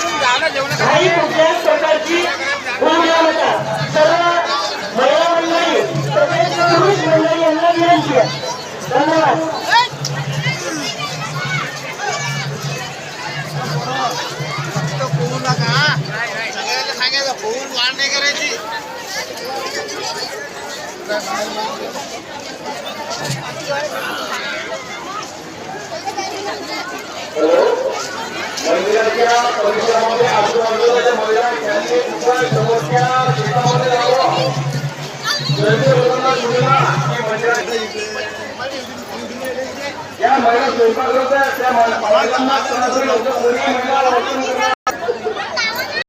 काही कुठल्याच प्रकारची नका सर्व महिला मंडळी तसेच पुरुष मंडळी यांना विनंती आहे. धन्यवाद. करायची मंदिराच्या परिसरामध्ये आजूबाजूच्या महिला यांनी दुकान समोरच्या शेतामध्ये जावं या महिला स्वयंपाक त्या महिलांना